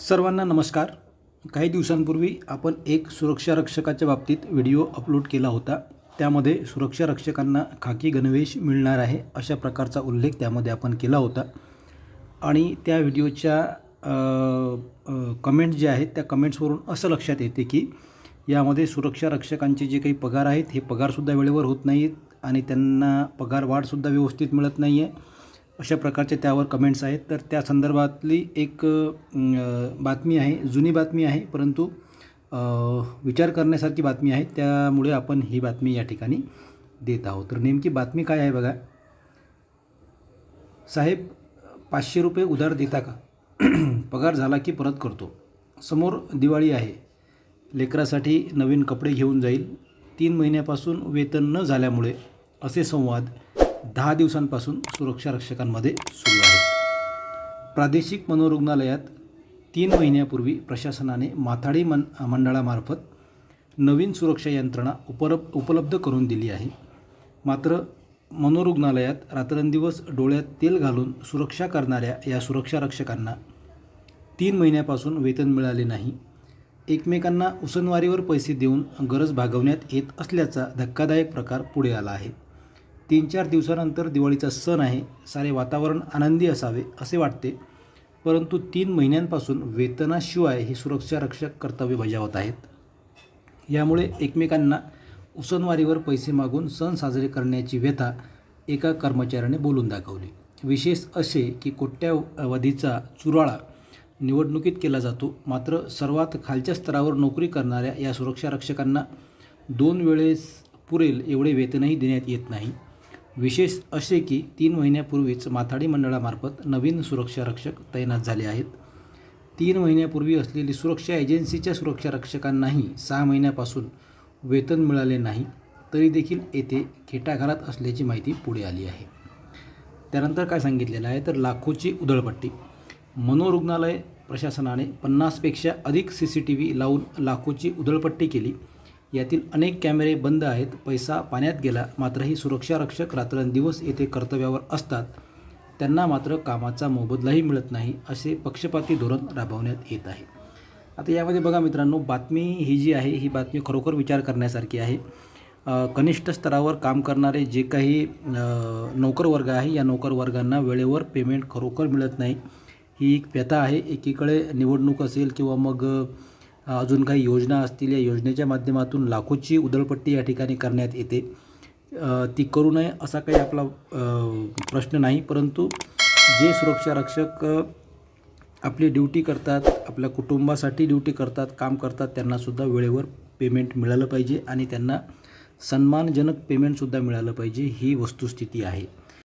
सर्वांना नमस्कार. काही दिवसांपूर्वी आपण एक सुरक्षा रक्षकाच्या बाबतीत व्हिडिओ अपलोड केला होता. त्यामध्ये सुरक्षा रक्षकांना खाकी गणवेश मिळणार आहे अशा प्रकारचा उल्लेख त्यामध्ये आपण केला होता. आणि त्या व्हिडिओच्या कमेंट जे आहेत त्या कमेंट्सवरून असं लक्षात येते की यामध्ये सुरक्षा रक्षकांचे जे काही पगार आहेत हे पगारसुद्धा वेळेवर होत नाहीत आणि त्यांना पगार वाढसुद्धा व्यवस्थित मिळत नाही आहे अशा प्रकारचे त्यावर कमेंट्स आहेत. तर त्या संदर्भातली एक बातमी आहे जुनी बातमी आहे परंतु विचार करण्यासारखी बातमी आहे. त्यामुळे आपण ही बातमी या ठिकाणी देत आहोत. तर नेमकी बातमी काय आहे बघा? साहेब पाचशे रुपये उधार देता का? पगार झाला की परत करतो. समोर दिवाळी आहे. लेकरासाठी नवीन कपडे घेऊन जाईल. तीन महिन्यापासून वेतन न झाल्यामुळे असे संवाद दहा दिवसांपासून सुरक्षा रक्षकांमध्ये सुरू आहेत प्रादेशिक मनोरुग्णालयात तीन महिन्यापूर्वी प्रशासनाने माथाडी मन मंडळामार्फत नवीन सुरक्षा यंत्रणा उपलब्ध उपलब्ध करून दिली आहे. मात्र मनोरुग्णालयात रात्रंदिवस डोळ्यात तेल घालून सुरक्षा करणाऱ्या या सुरक्षा रक्षकांना तीन महिन्यापासून वेतन मिळाले नाही. एकमेकांना उसनवारीवर पैसे देऊन गरज भागवण्यात येत असल्याचा धक्कादायक प्रकार पुढे आला आहे. तीन चार दिवसानंतर दिवाळीचा सण आहे सारे वातावरण आनंदी असावे असे वाटते. परंतु तीन महिन्यांपासून वेतनाशिवाय हे सुरक्षा रक्षक कर्तव्य बजावत आहेत. यामुळे एकमेकांना उसनवारीवर पैसे मागून सण साजरे करण्याची व्यथा एका कर्मचाऱ्याने बोलून दाखवली. विशेष असे की कोट्यावधीचा चुराळा निवडणुकीत केला जातो मात्र सर्वात खालच्या स्तरावर नोकरी करणाऱ्या या सुरक्षा रक्षकांना दोन वेळेस पुरेल एवढे वेतनही देण्यात येत नाही. विशेष असे की तीन महिन्यापूर्वीच माथाडी मंडळामार्फत नवीन सुरक्षा रक्षक तैनात झाले आहेत. तीन महिन्यापूर्वी असलेली सुरक्षा एजन्सीच्या सुरक्षा रक्षकांनाही सहा महिन्यापासून वेतन मिळाले नाही तरी देखील येथे खेटाघरात असल्याची माहिती पुढे आली आहे. त्यानंतर काय सांगितलेलं आहे? तर लाखोची उधळपट्टी. मनोरुग्णालय प्रशासनाने पन्नासपेक्षा अधिक सी सी टी व्ही लावून लाखोची उधळपट्टी केली. यातील अनेक कॅमेरे बंद आहेत. पैसा पाण्यात गेला मात्र ही सुरक्षा रक्षक रात्रंदिवस येथे कर्तव्यावर असतात. त्यांना मात्र कामाचा मोबदलाही मिळत नाही असे पक्षपाती धोरण राबवण्यात येत आहे. आता यामध्ये बघा मित्रांनो बातमी ही जी आहे ही बातमी खरोखर विचार करण्यासारखी आहे. कनिष्ठ स्तरावर काम करणारे जे काही नोकरवर्ग आहे या नोकरवर्गांना वेळेवर पेमेंट खरोखर मिळत नाही. ही एक व्यथा आहे. एकीकडे निवडणूक असेल किंवा मग अजून काही योजना असतील या योजनेच्या माध्यमातून लाखोची उधळपट्टी या ठिकाणी करण्यात येते. ती करू नये असा काही आपला प्रश्न नाही परंतु जे सुरक्षा रक्षक आपली ड्युटी करतात आपल्या कुटुंबासाठी ड्युटी करतात काम करतात त्यांनासुद्धा वेळेवर पेमेंट मिळालं पाहिजे आणि त्यांना सन्मानजनक पेमेंटसुद्धा मिळालं पाहिजे ही वस्तुस्थिती आहे.